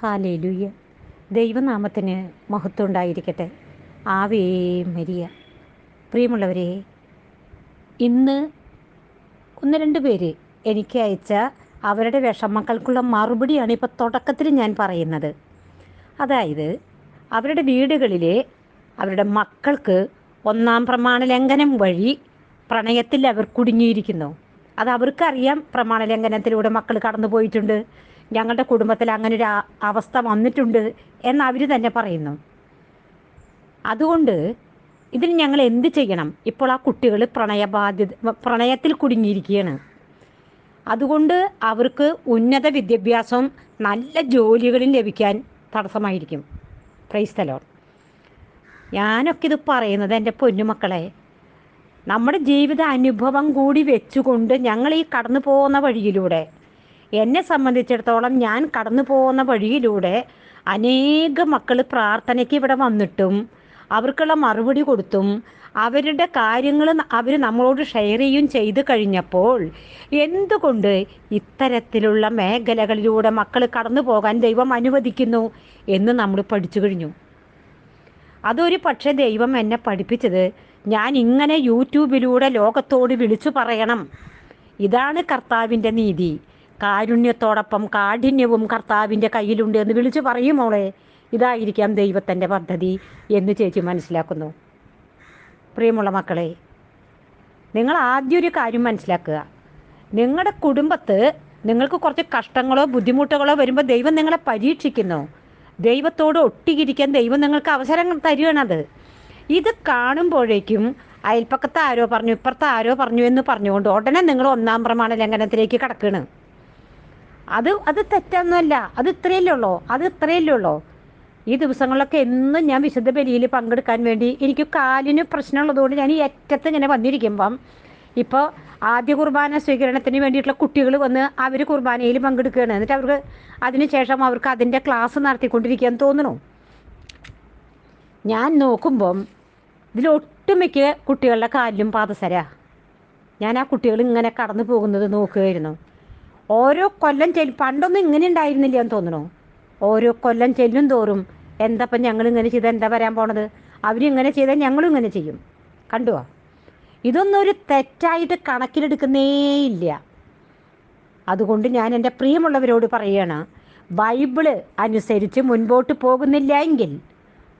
Hallelujah ദൈവനാമത്തിന് മഹത്വം ഉണ്ടായിരിക്കട്ടെ ആവേ മരിയ. പ്രിയമുള്ളവരെ ഇന്ന് ഒന്ന് രണ്ട് പേര് എനിക്ക് അയച്ച അവരുടെ വിഷമങ്ങൾക്കുള്ള മറുപടിയാണ് ഇപ്പോൾ തുടക്കത്തിൽ ഞാൻ പറയുന്നത്. അതായത് അവരുടെ വീടുകളിലെ അവരുടെ മക്കൾക്ക് ഒന്നാം പ്രമാണ ലംഘനം വഴി പ്രണയത്തിൽ അവർ കുടുങ്ങിയിരിക്കുന്നു. അത് അവർക്കറിയാം പ്രമാണ ലംഘനത്തിലൂടെ മക്കൾ കടന്നു പോയിട്ടുണ്ട് ഞങ്ങളുടെ കുടുംബത്തിൽ അങ്ങനെ ഒരു അവസ്ഥ വന്നിട്ടുണ്ട് എന്ന് അവർ തന്നെ പറയുന്നു. അതുകൊണ്ട് ഇതിന് ഞങ്ങൾ എന്ത് ചെയ്യണം? ഇപ്പോൾ ആ കുട്ടികൾ പ്രണയബാധ്യത പ്രണയത്തിൽ കുടുങ്ങിയിരിക്കുകയാണ്. അതുകൊണ്ട് അവർക്ക് ഉന്നത വിദ്യാഭ്യാസം നല്ല ജോലികളിൽ ലഭിക്കാൻ തടസ്സമായിരിക്കും. ക്രൈസ്തലോൺ ഞാനൊക്കെ ഇത് പറയുന്നത് എന്റെ പൊന്നുമക്കളെ നമ്മുടെ ജീവിത അനുഭവം കൂടി വെച്ചുകൊണ്ട് ഞങ്ങൾ ഈ കടന്നു പോകുന്ന വഴിയിലൂടെ എന്നെ സംബന്ധിച്ചിടത്തോളം ഞാൻ കടന്നു പോകുന്ന വഴിയിലൂടെ അനേക മക്കൾ പ്രാർത്ഥനയ്ക്ക് ഇവിടെ വന്നിട്ടും അവർക്കുള്ള മറുപടി കൊടുത്തും അവരുടെ കാര്യങ്ങൾ അവർ നമ്മളോട് ഷെയർ ചെയ്യും ചെയ്തു കഴിഞ്ഞപ്പോൾ എന്തുകൊണ്ട് ഇത്തരത്തിലുള്ള മേഖലകളിലൂടെ മക്കൾ കടന്നു പോകാൻ ദൈവം അനുവദിക്കുന്നു എന്ന് നമ്മൾ പഠിച്ചു കഴിഞ്ഞു. അതൊരു പക്ഷേ ദൈവം എന്നെ പഠിപ്പിച്ചത് ഞാൻ ഇങ്ങനെ യൂട്യൂബിലൂടെ ലോകത്തോട് വിളിച്ചു പറയണം. ഇതാണ് കർത്താവിന്റെ നീതി. കാരുണ്യത്തോടൊപ്പം കാഠിന്യവും കർത്താവിന്റെ കയ്യിലുണ്ട് എന്ന് വിളിച്ചു പറയും മോളെ. ഇതായിരിക്കാം ദൈവത്തിന്റെ പദ്ധതി എന്ന് ചേച്ചി മനസ്സിലാക്കുന്നു. പ്രിയമുള്ള മക്കളെ നിങ്ങൾ ആദ്യം ഒരു കാര്യം മനസ്സിലാക്കുക. നിങ്ങളുടെ കുടുംബത്ത് നിങ്ങൾക്ക് കുറച്ച് കഷ്ടങ്ങളോ ബുദ്ധിമുട്ടുകളോ വരുമ്പോൾ ദൈവം നിങ്ങളെ പരീക്ഷിക്കുന്നു. ദൈവത്തോട് ഒട്ടിയിരിക്കാൻ ദൈവം നിങ്ങൾക്ക് അവസരങ്ങൾ തരികയാണത് ഇത് കാണുമ്പോഴേക്കും അയൽപ്പക്കത്ത് ആരോ പറഞ്ഞു ഇപ്പുറത്ത് ആരോ പറഞ്ഞു എന്ന് പറഞ്ഞുകൊണ്ട് ഉടനെ നിങ്ങൾ ഒന്നാം പ്രമാണ ലംഘനത്തിലേക്ക് കിടക്കുകയാണ്. അത് അത് തെറ്റൊന്നുമല്ല. അത് ഇത്രയല്ലേ ഉള്ളൂ. അത് ഇത്രയല്ലേ ഉള്ളൂ. ഈ ദിവസങ്ങളിലൊക്കെ എന്നും ഞാൻ വിശുദ്ധ ബലിയിൽ പങ്കെടുക്കാൻ വേണ്ടി എനിക്ക് കാലിന് പ്രശ്നമുള്ളതുകൊണ്ട് ഞാൻ ഈ അറ്റത്ത് ഇങ്ങനെ വന്നിരിക്കുമ്പം ഇപ്പോൾ ആദ്യ കുർബാന സ്വീകരണത്തിന് വേണ്ടിയിട്ടുള്ള കുട്ടികൾ വന്ന് അവർ കുർബാനയിൽ പങ്കെടുക്കുകയാണ്. എന്നിട്ട് അവർക്ക് അതിനുശേഷം അവർക്ക് അതിന്റെ ക്ലാസ് നടത്തിക്കൊണ്ടിരിക്കാൻ തോന്നുന്നു. ഞാൻ നോക്കുമ്പം ഇതിലൊട്ടുമിക്ക കുട്ടികളുടെ കാലിലും പാദസര. ഞാൻ ആ കുട്ടികൾ ഇങ്ങനെ കടന്നു പോകുന്നത് നോക്കുകയായിരുന്നു. ഓരോ കൊല്ലം ചെല്ലും പണ്ടൊന്നും ഇങ്ങനെ ഉണ്ടായിരുന്നില്ല എന്ന് തോന്നണു ഓരോ കൊല്ലം ചെല്ലും തോറും എന്തപ്പം ഞങ്ങൾ ഇങ്ങനെ ചെയ്താൽ എന്താ വരാൻ പോണത്? അവരിങ്ങനെ ചെയ്താൽ ഞങ്ങളും ഇങ്ങനെ ചെയ്യും. കണ്ടുവോ ഇതൊന്നും ഒരു തെറ്റായിട്ട് കണക്കിലെടുക്കുന്നേ ഇല്ല. അതുകൊണ്ട് ഞാൻ എന്റെ പ്രിയമുള്ളവരോട് പറയുകയാണ് ബൈബിൾ അനുസരിച്ച് മുൻപോട്ട് പോകുന്നില്ല എങ്കിൽ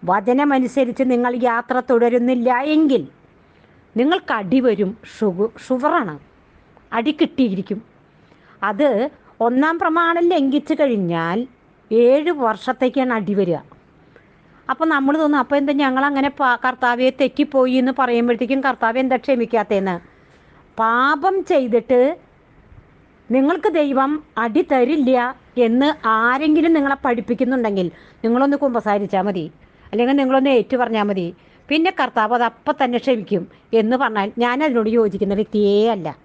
വചനമനുസരിച്ച് നിങ്ങൾ യാത്ര തുടരുന്നില്ല എങ്കിൽ നിങ്ങൾക്ക് അടി വരും ഷുഗു ഷുഗറാണ് അടി കിട്ടിയിരിക്കും. അത് ഒന്നാം പ്രമാണം ലംഘിച്ചു കഴിഞ്ഞാൽ ഏഴ് വർഷത്തേക്കാണ് അടി വരിക. അപ്പോൾ നമ്മൾ തോന്നും അപ്പോൾ എന്താ ഞങ്ങൾ അങ്ങനെ കർത്താവെ തെറ്റിപ്പോയി എന്ന് പറയുമ്പോഴത്തേക്കും കർത്താവ് എന്താ ക്ഷമിക്കാത്തതെന്ന്? പാപം ചെയ്തിട്ട് നിങ്ങൾക്ക് ദൈവം അടി തരില്ല എന്ന് ആരെങ്കിലും നിങ്ങളെ പഠിപ്പിക്കുന്നുണ്ടെങ്കിൽ നിങ്ങളൊന്ന് കുമ്പസാരിച്ചാൽ മതി. അല്ലെങ്കിൽ നിങ്ങളൊന്ന് ഏറ്റു പറഞ്ഞാൽ മതി. പിന്നെ കർത്താവ് അത് അപ്പം തന്നെ ക്ഷമിക്കും എന്ന് പറഞ്ഞാൽ ഞാൻ അതിനോട് യോജിക്കുന്ന വ്യക്തിയേ അല്ല.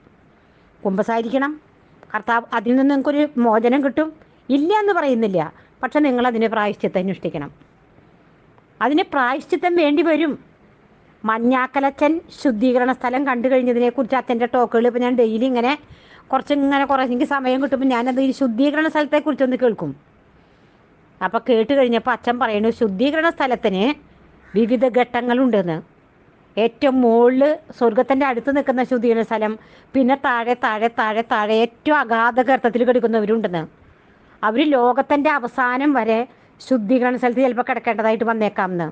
കുമ്പസാരിക്കണം. കർത്താവ് അതിൽ നിന്ന് നിങ്ങൾക്കൊരു മോചനം കിട്ടും. ഇല്ല എന്ന് പറയുന്നില്ല. പക്ഷെ നിങ്ങൾ അതിനെ പ്രായശ്ചിത്തം അന്വേഷിക്കണം അതിന് പ്രായശ്ചിത്തം വേണ്ടി വരും. മഞ്ഞാക്കലച്ചൻ ശുദ്ധീകരണ സ്ഥലം കണ്ടു കഴിഞ്ഞതിനെക്കുറിച്ച് അച്ഛന്റെ ടോക്കുകൾ ഇപ്പോൾ ഞാൻ ഡെയിലി ഇങ്ങനെ കുറച്ച് ഇങ്ങനെ കുറേ എനിക്ക് സമയം കിട്ടുമ്പോൾ ഞാനത് ഈ ശുദ്ധീകരണ സ്ഥലത്തെക്കുറിച്ചൊന്ന് കേൾക്കും. അപ്പോൾ കേട്ട് കഴിഞ്ഞപ്പോൾ അച്ഛൻ പറയുന്നു ശുദ്ധീകരണ സ്ഥലത്തിന് വിവിധ ഘട്ടങ്ങളുണ്ടെന്ന്. ഏറ്റവും മുകളിൽ സ്വർഗത്തിന്റെ അടുത്ത് നിൽക്കുന്ന ശുദ്ധീകരണ സ്ഥലം പിന്നെ താഴെ താഴെ താഴെ താഴെ ഏറ്റവും അഗാധ ഗർത്തത്തിൽ കിടക്കുന്നവരുണ്ടെന്ന്. അവർ ലോകത്തിന്റെ അവസാനം വരെ ശുദ്ധീകരണ സ്ഥലത്ത് ചിലപ്പോൾ കിടക്കേണ്ടതായിട്ട് വന്നേക്കാമെന്ന്.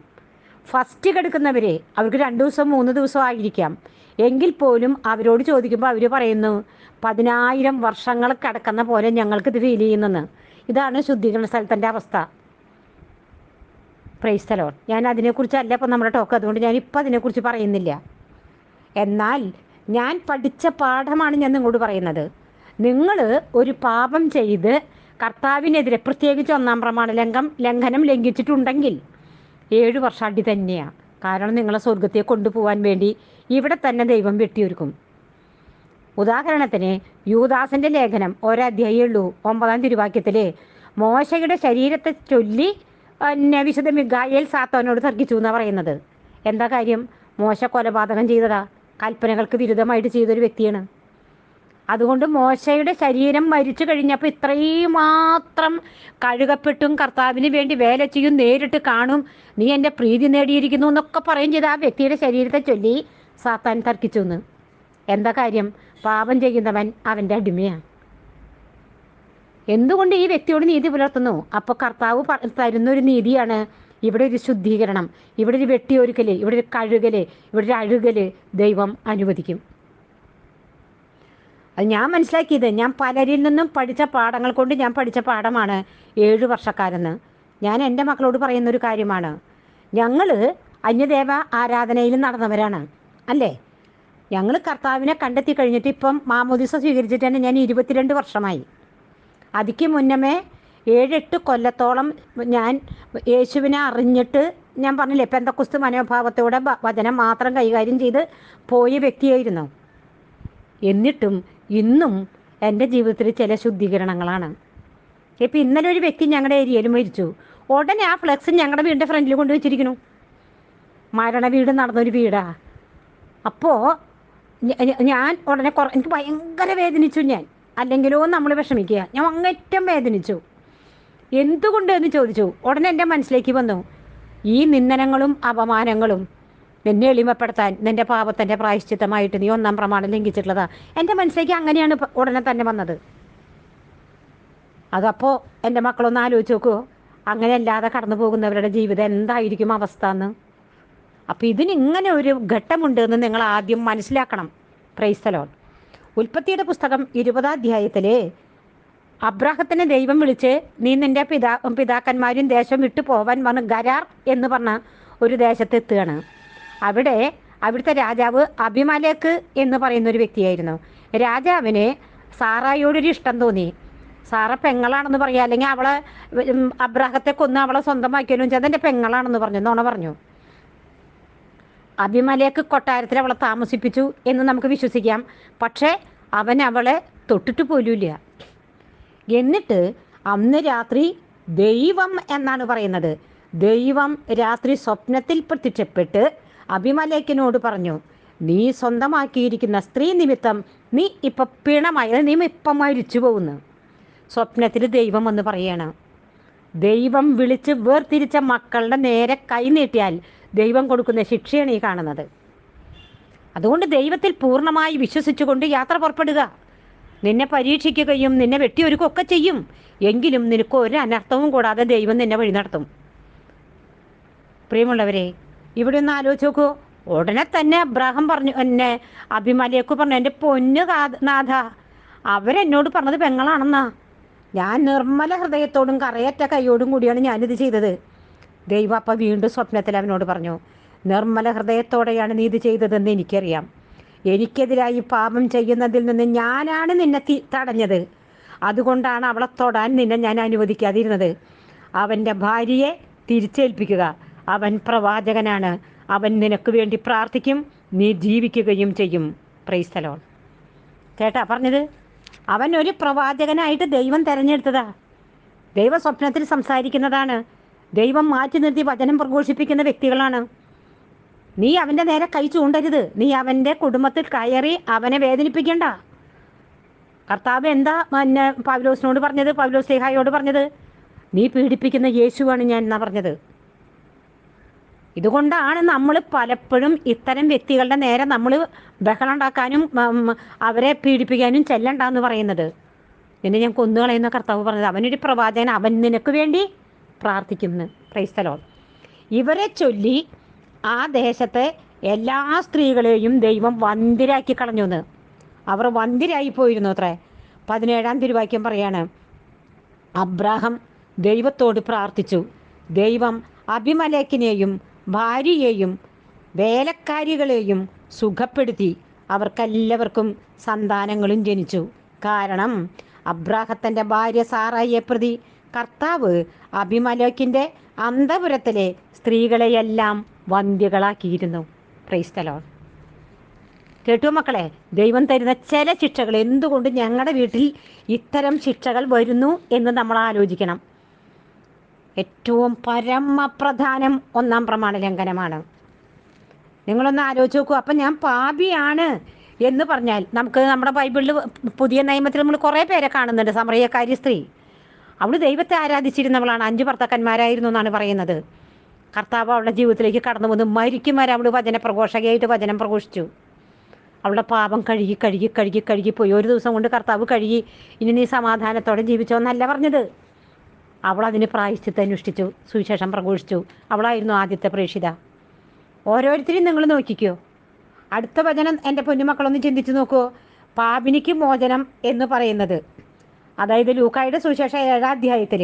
ഫസ്റ്റ് കിടക്കുന്നവർ അവർക്ക് രണ്ട് ദിവസം മൂന്ന് ദിവസം ആയിരിക്കാം. എങ്കിൽ പോലും അവരോട് ചോദിക്കുമ്പോൾ അവർ പറയുന്നു പതിനായിരം വർഷങ്ങൾ കിടക്കുന്ന പോലെ ഞങ്ങൾക്ക് ഇത് ഫീൽ ചെയ്യുന്നെന്ന്. ഇതാണ് ശുദ്ധീകരണ സ്ഥലത്തിന്റെ അവസ്ഥ. പ്രൈസ് തലോൺ ഞാൻ അതിനെക്കുറിച്ചല്ല ഇപ്പം നമ്മുടെ ടോക്ക്. അതുകൊണ്ട് ഞാൻ ഇപ്പം അതിനെക്കുറിച്ച് പറയുന്നില്ല. എന്നാൽ ഞാൻ പഠിച്ച പാഠമാണ് ഞാൻ നിങ്ങളോട് പറയുന്നത്. നിങ്ങൾ ഒരു പാപം ചെയ്ത് കർത്താവിനെതിരെ പ്രത്യേകിച്ച് ഒന്നാം പ്രമാണ ലംഘം ലംഘനം ലംഘിച്ചിട്ടുണ്ടെങ്കിൽ ഏഴ് വർഷം അടി തന്നെയാണ് കാരണം നിങ്ങളെ സ്വർഗത്തെ കൊണ്ടുപോകാൻ വേണ്ടി ഇവിടെ തന്നെ ദൈവം വെട്ടിയൊരുക്കും. ഉദാഹരണത്തിന് യൂദാസിന്റെ ലേഖനം ഒരധ്യായേ ഉള്ളൂ. ഒമ്പതാം തിരുവാക്യത്തിൽ മോശയുടെ ശരീരത്തെ ചൊല്ലി പിന്നെ വിശുദ്ധ മിഗായേൽ സാത്തോനോട് തർക്കിച്ചു എന്നാണ് പറയുന്നത്. എന്താ കാര്യം? മോശ കൊലപാതകം ചെയ്തതാ. കൽപ്പനകൾക്ക് വിരുദ്ധമായിട്ട് ചെയ്തൊരു വ്യക്തിയാണ്. അതുകൊണ്ട് മോശയുടെ ശരീരം മരിച്ചു കഴിഞ്ഞപ്പോൾ ഇത്രയും മാത്രം കഴുകപ്പെട്ടും കർത്താവിന് വേണ്ടി വേല ചെയ്യും നേരിട്ട് കാണും. നീ എന്റെ പ്രീതി നേടിയിരിക്കുന്നു എന്നൊക്കെ പറയും ചെയ്ത് ആ വ്യക്തിയുടെ ശരീരത്തെ ചൊല്ലി സാത്താൻ തർക്കിച്ചു എന്ന്. എന്താ കാര്യം? പാപം ചെയ്യുന്നവൻ അവന്റെ അടിമയാണ്. എന്തുകൊണ്ട് ഈ വ്യക്തിയോട് നീതി പുലർത്തുന്നു? അപ്പോൾ കർത്താവ് തരുന്ന ഒരു നീതിയാണ് ഇവിടെ ഒരു ശുദ്ധീകരണം ഇവിടെ ഒരു വെട്ടിയൊരുക്കൽ ഇവിടെ ഒരു കഴുകൽ ഇവിടെ ഒരു അഴുകൽ ദൈവം അനുവദിക്കും. അത് ഞാൻ മനസ്സിലാക്കിയത് ഞാൻ പലരിൽ നിന്നും പഠിച്ച പാഠങ്ങൾ കൊണ്ട് ഞാൻ പഠിച്ച പാഠമാണ് ഏഴു വർഷക്കാരെന്ന്. ഞാൻ എന്റെ മക്കളോട് പറയുന്ന ഒരു കാര്യമാണ്. ഞങ്ങൾ അന്യദേവ ആരാധനയിൽ നടന്നവരാണ് അല്ലേ? ഞങ്ങൾ കർത്താവിനെ കണ്ടെത്തി കഴിഞ്ഞിട്ട് ഇപ്പം മാമോദിസ സ്വീകരിച്ചിട്ട് തന്നെ ഞാൻ ഇരുപത്തിരണ്ട് വർഷമായി. അതിക്ക് മുന്നമേ ഏഴെട്ട് കൊല്ലത്തോളം ഞാൻ യേശുവിനെ അറിഞ്ഞിട്ട് ഞാൻ പറഞ്ഞില്ലേ പെന്തക്കുസ്തു മനോഭാവത്തോടെ വചനം മാത്രം കൈകാര്യം ചെയ്ത് പോയ വ്യക്തിയായിരുന്നു. എന്നിട്ടും ഇന്നും എന്റെ ജീവിതത്തിൽ ചില ശുദ്ധീകരണങ്ങളാണ്. ഇപ്പം ഇന്നലെ ഒരു വ്യക്തി ഞങ്ങളുടെ ഏരിയയിൽ മരിച്ചു. ഉടനെ ആ ഫ്ലെക്സ് ഞങ്ങളുടെ വീടിന്റെ ഫ്രണ്ടിൽ കൊണ്ടുവച്ചിരിക്കുന്നു മരണ വീട് നടന്നൊരു വീടാ. അപ്പോൾ ഞാൻ ഉടനെ കുറ എനിക്ക് ഭയങ്കര വേദനിച്ചു ഞാൻ. അല്ലെങ്കിലോ നമ്മൾ വിഷമിക്കുക. ഞാൻ അങ്ങേറ്റം വേദനിച്ചു. എന്തുകൊണ്ട് എന്ന് ചോദിച്ചു. ഉടനെ എന്റെ മനസ്സിലേക്ക് വന്നു. ഈ നിന്ദനങ്ങളും അപമാനങ്ങളും നിന്നെ എളിമപ്പെടുത്താൻ നിന്റെ പാപത്തിന്റെ പ്രായശ്ചിത്തമായിട്ട് നീ ഒന്നാം പ്രമാണം ലംഘിച്ചിട്ടുള്ളതാ. എന്റെ മനസ്സിലേക്ക് അങ്ങനെയാണ് ഉടനെ തന്നെ വന്നത്. അതപ്പോൾ എന്റെ മക്കളൊന്ന് ആലോചിച്ച് നോക്കുമോ അങ്ങനെ അല്ലാതെ കടന്നു പോകുന്നവരുടെ ജീവിതം എന്തായിരിക്കും അവസ്ഥ എന്ന് അപ്പം ഇതിനിങ്ങനെ ഒരു ഘട്ടമുണ്ട് എന്ന് നിങ്ങൾ ആദ്യം മനസ്സിലാക്കണം. പ്രൈസ്തലോൺ ഉൽപ്പത്തിയുടെ പുസ്തകം ഇരുപതാം അധ്യായത്തിലെ അബ്രാഹത്തിനെ ദൈവം വിളിച്ച് നീ നിന്റെ പിതാ പിതാക്കന്മാരും ദേശം വിട്ടു പോവാൻ പറഞ്ഞ് ഗരാർ എന്ന് പറഞ്ഞ ഒരു ദേശത്ത് എത്തുകയാണ്. അവിടെ അവിടുത്തെ രാജാവ് അഭിമലേക്ക് എന്ന് പറയുന്ന ഒരു വ്യക്തിയായിരുന്നു. രാജാവിന് സാറായോടൊരു ഇഷ്ടം തോന്നി. സാറ പെങ്ങളാണെന്ന് പറയുക അല്ലെങ്കിൽ അവളെ അബ്രാഹത്തെ കൊന്ന് അവളെ സ്വന്തമാക്കിയാലും? അതെന്റെ പെങ്ങളാണെന്ന് പറഞ്ഞു. നോണ പറഞ്ഞു. അഭിമലേക്ക് കൊട്ടാരത്തിൽ അവളെ താമസിപ്പിച്ചു എന്ന് നമുക്ക് വിശ്വസിക്കാം. പക്ഷേ അവൻ അവളെ തൊട്ടിട്ട് പോലുമില്ല. എന്നിട്ട് അന്ന് രാത്രി ദൈവം എന്നാണ് പറയുന്നത്. ദൈവം രാത്രി സ്വപ്നത്തിൽ പ്രത്യക്ഷപ്പെട്ട് അഭിമലേക്കിനോട് പറഞ്ഞു നീ സ്വന്തമാക്കിയിരിക്കുന്ന സ്ത്രീ നിമിത്തം നീ ഇപ്പം പിണമായി നീ ഇപ്പം മരിച്ചു പോകുന്നു. സ്വപ്നത്തിൽ ദൈവം എന്ന് പറയണം ദൈവം വിളിച്ച് വേർതിരിച്ച മക്കളുടെ നേരെ കൈ നീട്ടിയാൽ ദൈവം കൊടുക്കുന്ന ശിക്ഷയാണ് ഈ കാണുന്നത്. അതുകൊണ്ട് ദൈവത്തിൽ പൂർണമായി വിശ്വസിച്ചുകൊണ്ട് യാത്ര പുറപ്പെടുക. നിന്നെ പരീക്ഷിക്കുകയും നിന്നെ വെട്ടിയൊരുക്കുകയൊക്കെ ചെയ്യും. എങ്കിലും നിനക്ക് ഒരു അനർത്ഥവും കൂടാതെ ദൈവം നിന്നെ വഴി നടത്തും. പ്രിയമുള്ളവരെ ഇവിടെ ഒന്ന് ആലോചിച്ച് നോക്കൂ. ഉടനെ തന്നെ അബ്രാഹം പറഞ്ഞു എന്നെ അഭിമാലിയൊക്കെ പറഞ്ഞു എന്റെ പൊന്ന് നാഥ അവരെന്നോട് പറഞ്ഞത് പെങ്ങളാണെന്നാ. ഞാൻ നിർമ്മല ഹൃദയത്തോടും കറയറ്റ കൈയോടും കൂടിയാണ് ഞാനിത് ചെയ്തത്. ദൈവം അപ്പം വീണ്ടും സ്വപ്നത്തിൽ അവനോട് പറഞ്ഞു നിർമ്മല ഹൃദയത്തോടെയാണ് നീ ഇത് ചെയ്തതെന്ന് എനിക്കറിയാം. എനിക്കെതിരായി പാപം ചെയ്യുന്നതിൽ നിന്ന് ഞാനാണ് നിന്നെ തടഞ്ഞത്. അതുകൊണ്ടാണ് അവളെ തൊടാൻ നിന്നെ ഞാൻ അനുവദിക്കാതിരുന്നത്. അവന്റെ ഭാര്യയെ തിരിച്ചേൽപ്പിക്കുക. അവൻ പ്രവാചകനാണ്. അവൻ നിനക്ക് വേണ്ടി പ്രാർത്ഥിക്കും നീ ജീവിക്കുകയും ചെയ്യും. പ്രൈസ്തലോൺ കേട്ടാ പറഞ്ഞത്? അവൻ ഒരു പ്രവാചകനായിട്ട് ദൈവം തിരഞ്ഞെടുത്തതാ. ദൈവ സ്വപ്നത്തിൽ സംസാരിക്കുന്നതാണ്. ദൈവം മാറ്റി നിർത്തി വചനം പ്രഘോഷിപ്പിക്കുന്ന വ്യക്തികളാണ്. നീ അവന്റെ നേരെ കൈ ചൂണ്ടരുത്. നീ അവന്റെ കുടുംബത്തിൽ കയറി അവനെ വേദനിപ്പിക്കണ്ട. കർത്താവ് എന്താ പിന്നെ പൗലോസിനോട് പറഞ്ഞത്? പൗലോസ് ലേഹായോട് പറഞ്ഞത്? നീ പീഡിപ്പിക്കുന്ന യേശുവാണ് ഞാൻ എന്നാ പറഞ്ഞത്. ഇതുകൊണ്ടാണ് നമ്മൾ പലപ്പോഴും ഇത്തരം വ്യക്തികളുടെ നേരെ നമ്മൾ ബഹളം ഉണ്ടാക്കാനും അവരെ പീഡിപ്പിക്കാനും ചെല്ലണ്ടെന്ന് പറയുന്നത്. എന്നെ ഞാൻ കൊന്നുകളയുന്ന കർത്താവ് പറഞ്ഞത്. അവനൊരു പ്രവാചകൻ. അവൻ നിനക്ക് വേണ്ടി പ്രാർത്ഥിക്കുന്നു. ക്രൈസ്തലോ ഇവരെ ചൊല്ലി ആ ദേശത്തെ എല്ലാ സ്ത്രീകളെയും ദൈവം വന്തിരാക്കി കളഞ്ഞു എന്ന്. അവർ വന്തിരായി പോയിരുന്നു അത്രേ. പതിനേഴാം തിരുവാക്യം പറയാണ് അബ്രാഹം ദൈവത്തോട് പ്രാർത്ഥിച്ചു. ദൈവം അഭിമലേക്കിനെയും ഭാര്യയെയും വേലക്കാരികളെയും സുഖപ്പെടുത്തി. അവർക്കെല്ലാവർക്കും സന്താനങ്ങളും ജനിച്ചു. കാരണം അബ്രാഹത്തിന്റെ ഭാര്യ സാറായിയെ പ്രതി കർത്താവ് അഭിമലോക്കിന്റെ അന്തപുരത്തിലെ സ്ത്രീകളെയെല്ലാം വന്ധ്യകളാക്കിയിരുന്നു. ക്രൈസ്തലോൺ കേട്ടു മക്കളെ ദൈവം തരുന്ന ചില ശിക്ഷകൾ എന്തുകൊണ്ട് ഞങ്ങളുടെ വീട്ടിൽ ഇത്തരം ശിക്ഷകൾ വരുന്നു എന്ന് നമ്മൾ ആലോചിക്കണം. ഏറ്റവും പരമപ്രധാനം ഒന്നാം പ്രമാണ ലംഘനമാണ്. നിങ്ങളൊന്ന് ആലോചിച്ച് നോക്കൂ. അപ്പം ഞാൻ പാപിയാണ് എന്ന് പറഞ്ഞാൽ നമുക്ക് നമ്മുടെ ബൈബിളിൽ പുതിയ നിയമത്തിൽ നമ്മൾ കുറേ പേരെ കാണുന്നുണ്ട്. സമറിയക്കാരി സ്ത്രീ. അവൾ ദൈവത്തെ ആരാധിച്ചിരുന്നവളാണ്. അഞ്ച് ഭർത്താക്കന്മാരായിരുന്നു എന്നാണ് പറയുന്നത്. കർത്താവ് അവളുടെ ജീവിതത്തിലേക്ക് കടന്നു വന്ന് മരിക്കും വരെ അവൾ വചന പ്രഘോഷകയായിട്ട് വചനം പ്രഘോഷിച്ചു. അവളുടെ പാപം കഴുകി കഴുകി കഴുകി കഴുകി പോയി. ഒരു ദിവസം കൊണ്ട് കർത്താവ് കഴുകി. ഇനി നീ സമാധാനത്തോടെ ജീവിച്ചോ എന്നല്ല പറഞ്ഞത്. അവൾ അതിന് പ്രായശ്ചിത്തം അനുഷ്ഠിച്ചു സുവിശേഷം പ്രഘോഷിച്ചു. അവളായിരുന്നു ആദ്യത്തെ പ്രേക്ഷിത. ഓരോരുത്തരെയും നിങ്ങൾ നോക്കിക്കോ. അടുത്ത വചനം എന്റെ പൊന്നുമക്കളൊന്ന് ചിന്തിച്ച് നോക്കൂ. പാപിനിക്ക് മോചനം എന്ന് പറയുന്നത്. അതായത് ലൂക്കായുടെ സുവിശേഷ ഏഴാം അധ്യായത്തിൽ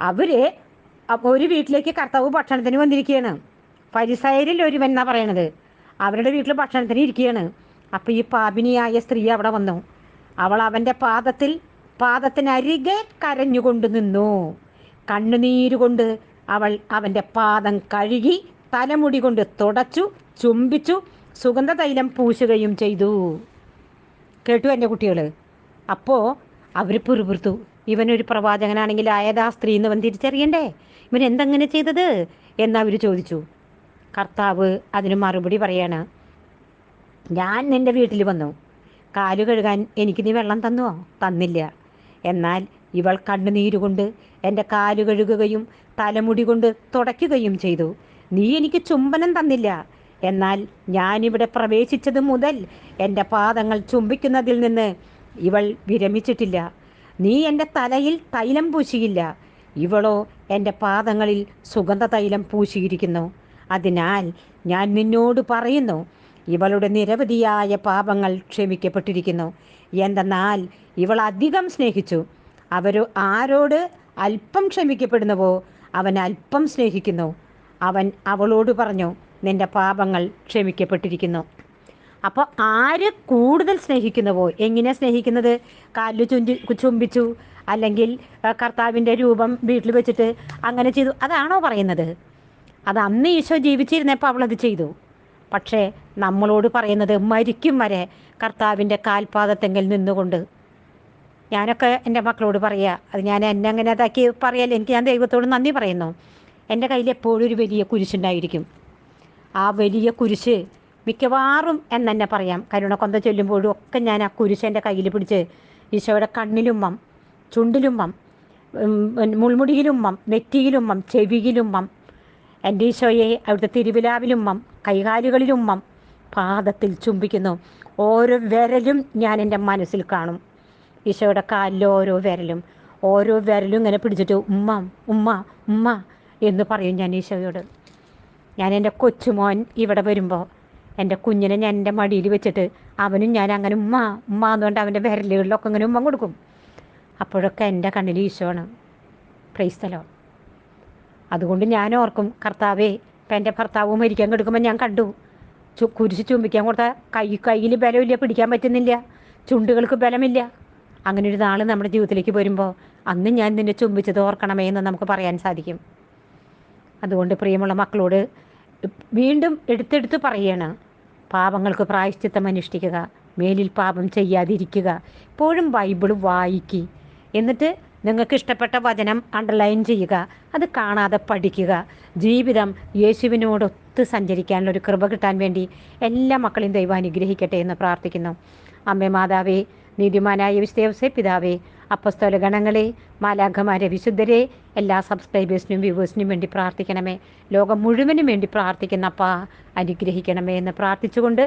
അവർ ഒരു വീട്ടിലേക്ക് കർത്താവ് ഭക്ഷണത്തിന് വന്നിരിക്കുകയാണ്. പരിസയരിൽ ഒരുവൻ എന്നാണ് പറയണത്? അവരുടെ വീട്ടിൽ ഭക്ഷണത്തിന് ഇരിക്കുകയാണ്. അപ്പോൾ ഈ പാപിനിയായ സ്ത്രീ അവിടെ വന്നു. അവൾ അവന്റെ പാദത്തിൽ പാദത്തിനരികെ കരഞ്ഞുകൊണ്ട് നിന്നു. കണ്ണുനീരുകൊണ്ട് അവൾ അവന്റെ പാദം കഴുകി തലമുടി കൊണ്ട് തുടച്ചു ചുംബിച്ചു സുഗന്ധതൈലം പൂശുകയും ചെയ്തു. കേട്ടു എന്റെ കുട്ടികൾ അപ്പോൾ അവർ പിറുപിറുത്തു ഇവനൊരു പ്രവാചകനാണെങ്കിൽ ആയതാ സ്ത്രീ എന്ന് അവൻ തിരിച്ചറിയണ്ടേ? ഇവൻ എന്തെങ്ങനെ ചെയ്തത്? എന്നവർ ചോദിച്ചു. കർത്താവ് അതിന് മറുപടി പറയാണ് ഞാൻ നിന്റെ വീട്ടിൽ വന്നു. കാലു കഴുകാൻ എനിക്ക് നീ വെള്ളം തന്നുവോ? തന്നില്ല. എന്നാൽ ഇവൾ കണ്ണുനീരുകൊണ്ട് എന്റെ കാലു കഴുകുകയും തലമുടി കൊണ്ട് തുടയ്ക്കുകയും ചെയ്തു. നീ എനിക്ക് ചുംബനം തന്നില്ല. എന്നാൽ ഞാനിവിടെ പ്രവേശിച്ചത് മുതൽ എന്റെ പാദങ്ങൾ ചുംബിക്കുന്നതിൽ നിന്ന് ഇവൾ വിരമിച്ചിട്ടില്ല. നീ എന്റെ തലയിൽ തൈലം പൂശിയില്ല. ഇവളോ എന്റെ പാദങ്ങളിൽ സുഗന്ധ തൈലം പൂശിയിരിക്കുന്നു. അതിനാൽ ഞാൻ നിന്നോട് പറയുന്നു ഇവളുടെ നിരവധിയായ പാപങ്ങൾ ക്ഷമിക്കപ്പെട്ടിരിക്കുന്നു. എന്തെന്നാൽ ഇവൾ അധികം സ്നേഹിച്ചു. അവർ ആരോട് അല്പം ക്ഷമിക്കപ്പെടുന്നുവോ അവൻ അല്പം സ്നേഹിക്കുന്നു. അവൻ അവളോട് പറഞ്ഞു നിന്റെ പാപങ്ങൾ ക്ഷമിക്കപ്പെട്ടിരിക്കുന്നു. അപ്പോൾ ആര് കൂടുതൽ സ്നേഹിക്കുന്നുവോ? എങ്ങനെയാണ് സ്നേഹിക്കുന്നത്? കാലിൽ ചുഞ്ചി ചുംബിച്ചു അല്ലെങ്കിൽ കർത്താവിന്റെ രൂപം വീട്ടിൽ വെച്ചിട്ട് അങ്ങനെ ചെയ്തു. അതാണോ പറയുന്നത്? അത് അന്ന് ഈശോ ജീവിച്ചിരുന്നപ്പോൾ അവളത് ചെയ്തു. പക്ഷേ നമ്മളോട് പറയുന്നത് മരിക്കും വരെ കർത്താവിന്റെ കാൽപാദത്തെങ്കിൽ നിന്നുകൊണ്ട്. ഞാനൊക്കെ എന്റെ മക്കളോട് പറയുക അത് ഞാൻ എന്നെ അങ്ങനെ അതാക്കി പറയല്ലേ? എനിക്ക് ഞാൻ ദൈവത്തോട് നന്ദി പറയുന്നു. എന്റെ കയ്യിൽ എപ്പോഴും ഒരു വലിയ കുരിശുണ്ടായിരിക്കും. ആ വലിയ കുരിശ് മിക്കവാറും എന്ന് തന്നെ പറയാം. കരുണക്കൊന്ത ചൊല്ലുമ്പോഴും ഒക്കെ ഞാൻ ആ കുരിശന്റെ കയ്യിൽ പിടിച്ച് ഈശോയുടെ കണ്ണിലുമ്മം ചുണ്ടിലുമ്മം മുൾമുടിയിലുമ്മം നെറ്റിയിലുമ്മം ചെവിയിലുമ്മം എന്റെ ഈശോയെ അവിടുത്തെ തിരുവിലാവിലുമ്മം കൈകാലുകളിലുമ്മം പാദത്തിൽ ചുംബിക്കുന്നു. ഓരോ വിരലും ഞാൻ എന്റെ മനസ്സിൽ കാണും. ഈശോയുടെ കാലിലെ ഓരോ വിരലും ഓരോ വിരലും ഇങ്ങനെ പിടിച്ചിട്ട് ഉമ്മ ഉമ്മ ഉമ്മ എന്ന് പറയും ഞാൻ ഈശോയോട്. ഞാൻ എന്റെ കൊച്ചുമോൻ ഇവിടെ വരുമ്പോൾ എന്റെ കുഞ്ഞിനെ ഞാൻ എന്റെ മടിയിൽ വെച്ചിട്ട് അവനും ഞാൻ അങ്ങനെ ഉമ്മ ഉമ്മ എന്നുകൊണ്ട് അവന്റെ വിരലുകളിലൊക്കെ അങ്ങനെ ഉമ്മ കൊടുക്കും. അപ്പോഴൊക്കെ എന്റെ കണ്ണിൽ ഈശോയാണ് പ്രൈസ്തലോ അതുകൊണ്ട് ഞാൻ ഓർക്കും കർത്താവേ ഇപ്പം എന്റെ ഭർത്താവ് മരിക്കാൻ കിടക്കുമ്പോൾ ഞാൻ കണ്ടു. ചു കുരിശ് ചുംബിക്കാൻ കൊടുത്ത കൈ കയ്യിൽ ബലമില്ല പിടിക്കാൻ പറ്റുന്നില്ല. ചുണ്ടുകൾക്ക് ബലമില്ല. അങ്ങനെ ഒരു നാൾ നമ്മുടെ ജീവിതത്തിലേക്ക് വരുമ്പോൾ അന്ന് ഞാൻ നിന്നെ ചുംബിച്ചത് ഓർക്കണമേ എന്ന് നമുക്ക് പറയാൻ സാധിക്കും. അതുകൊണ്ട് പ്രിയമുള്ള മക്കളോട് വീണ്ടും എടുത്തെടുത്ത് പറയണം. പാപങ്ങൾക്ക് പ്രായശ്ചിത്തം അനുഷ്ഠിക്കുക മേലിൽ പാപം ചെയ്യാതിരിക്കുക ഇപ്പോഴും ബൈബിൾ വായിക്കുക എന്നിട്ട് നിങ്ങൾക്ക് ഇഷ്ടപ്പെട്ട വചനം അണ്ടർലൈൻ ചെയ്യുക അത് കാണാതെ പഠിക്കുക. ജീവിതം യേശുവിനോടൊത്ത് സഞ്ചരിക്കാനുള്ള ഒരു കൃപ കിട്ടാൻ വേണ്ടി എല്ലാ മക്കളെയും ദൈവം അനുഗ്രഹിക്കട്ടെ എന്ന് പ്രാർത്ഥിക്കുന്നു. അമ്മേ മാതാവേ നീതിമാനായ വിശ്വസേ പിതാവേ അപ്പസ്തോല ഗണങ്ങളെ മാലാഖമാരെ വിശുദ്ധരെ എല്ലാ സബ്സ്ക്രൈബേഴ്സിനും വ്യൂവേഴ്സിനും വേണ്ടി പ്രാർത്ഥിക്കണമേ. ലോകം മുഴുവനും വേണ്ടി പ്രാർത്ഥിക്കുന്ന അപ്പ അനുഗ്രഹിക്കണമേ എന്ന് പ്രാർത്ഥിച്ചുകൊണ്ട്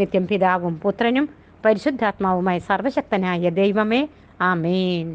നിത്യം പിതാവും പുത്രനും പരിശുദ്ധാത്മാവുമായ സർവശക്തനായ ദൈവമേ ആമേൻ.